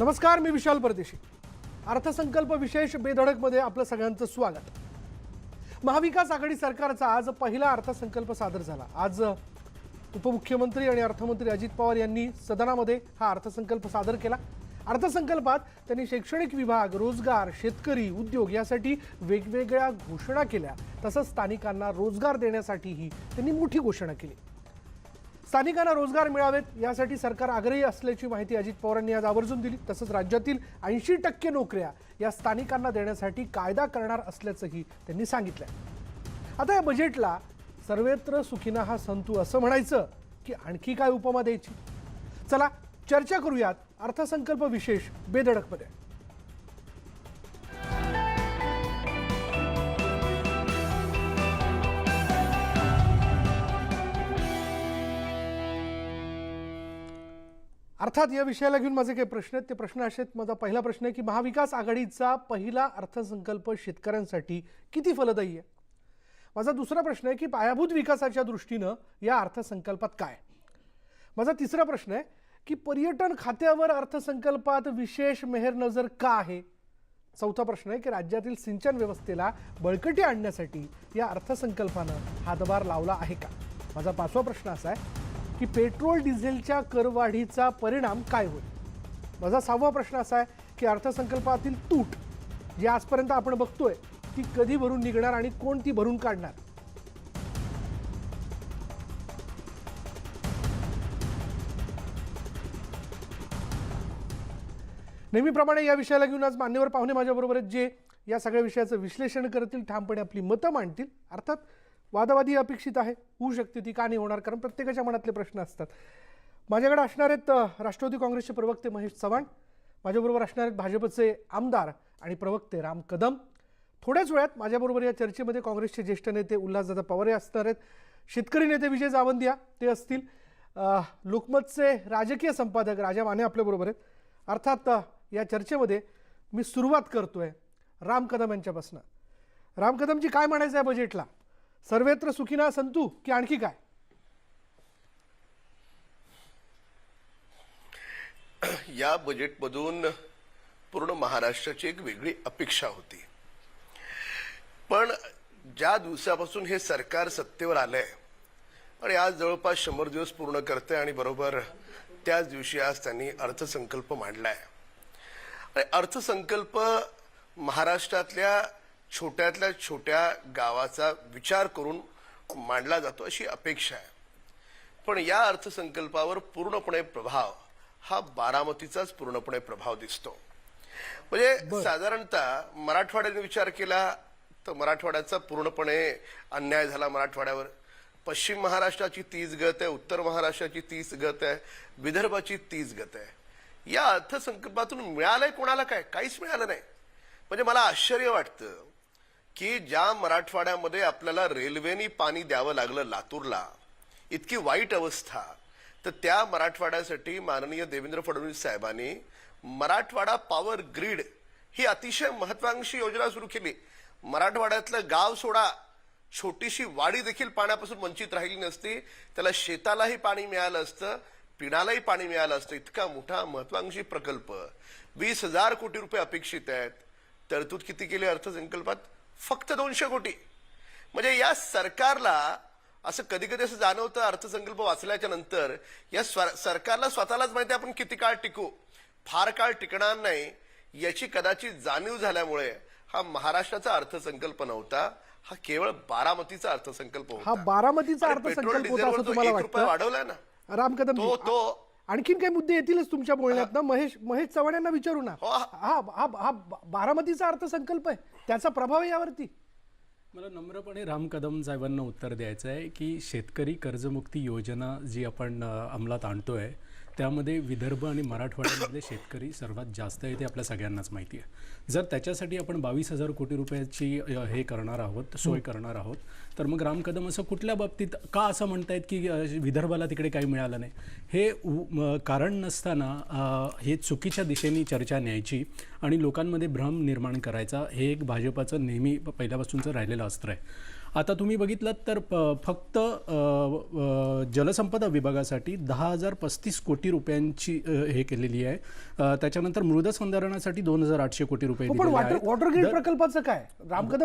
नमस्कार मी विशाल परदेशी. अर्थसंकल्प विशेष बेधडकमध्ये आपलं सगळ्यांचं स्वागत. महाविकास आघाडी सरकारचा आज पहिला अर्थसंकल्प सादर झाला. आज उपमुख्यमंत्री आणि अर्थमंत्री अजित पवार यांनी सदनामध्ये हा अर्थसंकल्प सादर केला. अर्थसंकल्पात त्यांनी शैक्षणिक विभाग रोजगार शेतकरी उद्योग यासाठी वेगवेगळ्या घोषणा केल्या. तसंच स्थानिकांना रोजगार देण्यासाठीही त्यांनी मोठी घोषणा केली. स्थानिकांना रोजगार मिळावेत यासाठी सरकार आग्रही असल्याची माहिती अजित पवारांनी आज आवर्जून दिली. तसंच राज्यातील ऐंशी टक्के नोकऱ्या या स्थानिकांना देण्यासाठी कायदा करणार असल्याचंही त्यांनी सांगितलं आता या बजेटला सर्वत्र सुखीना हा संतू असं म्हणायचं की आणखी काय उपमा द्यायची? चला चर्चा करूयात अर्थसंकल्प विशेष बेधडकमध्ये. अर्थात या विषयाला घेऊन माझे काही प्रश्न आहेत. ते प्रश्न असे आहेत माझा पहिला प्रश्न आहे की महाविकास आघाडीचा पहिला अर्थसंकल्प शेतकऱ्यांसाठी किती फलदायी आहे? माझा दुसरा प्रश्न आहे की पायाभूत विकासाच्या दृष्टीनं या अर्थसंकल्पात काय माझा तिसरा प्रश्न आहे की पर्यटन खात्यावर अर्थसंकल्पात विशेष मेहर नजर का आहे? चौथा प्रश्न आहे की राज्यातील सिंचन व्यवस्थेला बळकटी आणण्यासाठी या अर्थसंकल्पानं हातभार लावला आहे का? माझा पाचवा प्रश्न असा आहे की पेट्रोल डिझेलच्या करवाढीचा परिणाम काय होईल? माझा सहावा प्रश्न असा आहे की अर्थसंकल्पातील तूट जी आजपर्यंत आपण बघतोय ती कधी भरून निघणार आणि कोण ती भरून काढणार? नेहमीप्रमाणे या विषयाला घेऊन आज मान्यवर पाहुणे माझ्याबरोबर जे या सगळ्या विषयाचं विश्लेषण करतील ठामपणे आपली मतं मांडतील. अर्थात वादावादी अपेक्षित आहे. होऊ शकते ती का नाही होणार? कारण प्रत्येकाच्या मनातले प्रश्न असतात. माझ्याकडे असणार आहेत राष्ट्रवादी काँग्रेसचे प्रवक्ते महेश चव्हाण. माझ्याबरोबर असणार आहेत भाजपचे आमदार आणि प्रवक्ते राम कदम. थोड्याच वेळात माझ्याबरोबर या चर्चेमध्ये काँग्रेसचे ज्येष्ठ नेते उल्हासदादा पवार हे असणार आहेत. शेतकरी नेते विजय जावंदिया ते असतील. लोकमतचे राजकीय संपादक राजा माने आपल्याबरोबर आहेत. अर्थात या चर्चेमध्ये मी सुरुवात करतोय राम कदम यांच्यापासून. राम कदमजी काय म्हणायचं आहे बजेटला? सर्वत्र सुखीना संतू की आणखी काय? या बजेटमधून पूर्ण महाराष्ट्राची एक वेगळी अपेक्षा होती. पण ज्या दिवसापासून हे सरकार सत्तेवर आलंय आणि आज जवळपास शंभर दिवस पूर्ण करते आणि बरोबर त्याच दिवशी आज त्यांनी अर्थसंकल्प मांडलाय. आणि अर्थसंकल्प महाराष्ट्रातल्या छोट्यातल्या छोट्या गावाचा विचार करून मांडला जातो अशी अपेक्षा आहे. पण या अर्थसंकल्पावर पूर्णपणे प्रभाव हा बारामतीचाच पूर्णपणे प्रभाव दिसतो. म्हणजे साधारणतः मराठवाड्याने विचार केला तर मराठवाड्याचा पूर्णपणे अन्याय झाला मराठवाड्यावर. पश्चिम महाराष्ट्राची तीच गत आहे उत्तर महाराष्ट्राची तीच गत आहे विदर्भाची तीच गत आहे. या अर्थसंकल्पातून मिळालंय कोणाला काय? काहीच मिळालं नाही. म्हणजे मला आश्चर्य वाटतं. की ज्या मराठवाड्यामध्ये आपल्याला रेल्वेनी पाणी द्यावं लागलं लातूरला इतकी वाईट अवस्था तर त्या मराठवाड्यासाठी माननीय देवेंद्र फडणवीस साहेबांनी मराठवाडा पॉवर ग्रीड ही अतिशय महत्वाकांक्षी योजना सुरू केली. मराठवाड्यातलं गाव सोडा छोटीशी वाडी देखील पाण्यापासून वंचित राहिली नसती त्याला शेतालाही पाणी मिळालं असतं पिण्यालाही पाणी मिळालं असतं. इतका मोठा महत्वाकांक्षी प्रकल्प. वीस हजार कोटी रुपये अपेक्षित आहेत. तरतूद किती केली अर्थसंकल्पात? फक्त दोनशे कोटी. म्हणजे या सरकारला असं कधी कधी असं जाणवतं अर्थसंकल्प वाचल्याच्या नंतर या स्व- सरकारला स्वतःलाच माहिती आहे आपण किती काळ टिकू. फार काळ टिकणार नाही याची कदाचित जाणीव झाल्यामुळे हा महाराष्ट्राचा अर्थसंकल्प नव्हता हा केवळ बारामतीचा अर्थसंकल्प होता. हा बारामतीचा पेट्रोल अर्थसंकल्प होता डिझेलवर जो एक रुपया वाढवलाय ना. राम कदम तो तो आणखीन काही मुद्दे येतीलच तुमच्या बोलण्यात ना. महेश महेश चव्हाण यांना विचारू ना. हो, हा. हा हा बारामतीचा अर्थसंकल्प आहे. त्याचा प्रभाव आहे यावरती. मला नम्रपणे राम कदम साहेबांना उत्तर द्यायचं आहे की शेतकरी कर्जमुक्ती योजना जी आपण अंमलात आणतोय त्यामध्ये विदर्भ आणि मराठवाड्यामधले शेतकरी सर्वात जास्त आहे ते आपल्या सगळ्यांनाच माहिती आहे. जर त्याच्यासाठी आपण बावीस हजार कोटी रुपयाची अ, हे करणार आहोत सोय करणार आहोत तर मग राम कदम असं कुठल्या बाबतीत का असं म्हणतायत की अ, विदर्भाला तिकडे काही मिळालं नाही? हे उ- म- कारण नसताना अ, हे चुकीच्या दिशेने चर्चा न्यायची आणि लोकांमध्ये भ्रम निर्माण करायचा हे एक भाजपाचं नेहमी पहिल्यापासूनचं राहिलेलं अस्त्र आहे. आता तुम्ही बघितलं तर फक्त जलसंपदा विभागासाठी दहा हजार पस्तीस कोटी रुपयांची हे केलेली आहे त्याच्यानंतर मृदसंधारणासाठी दोन हजार आठशे कोटी रुपये हो, वॉटर. वॉटर ग्रीड प्रकल्पाचं काय राम कदम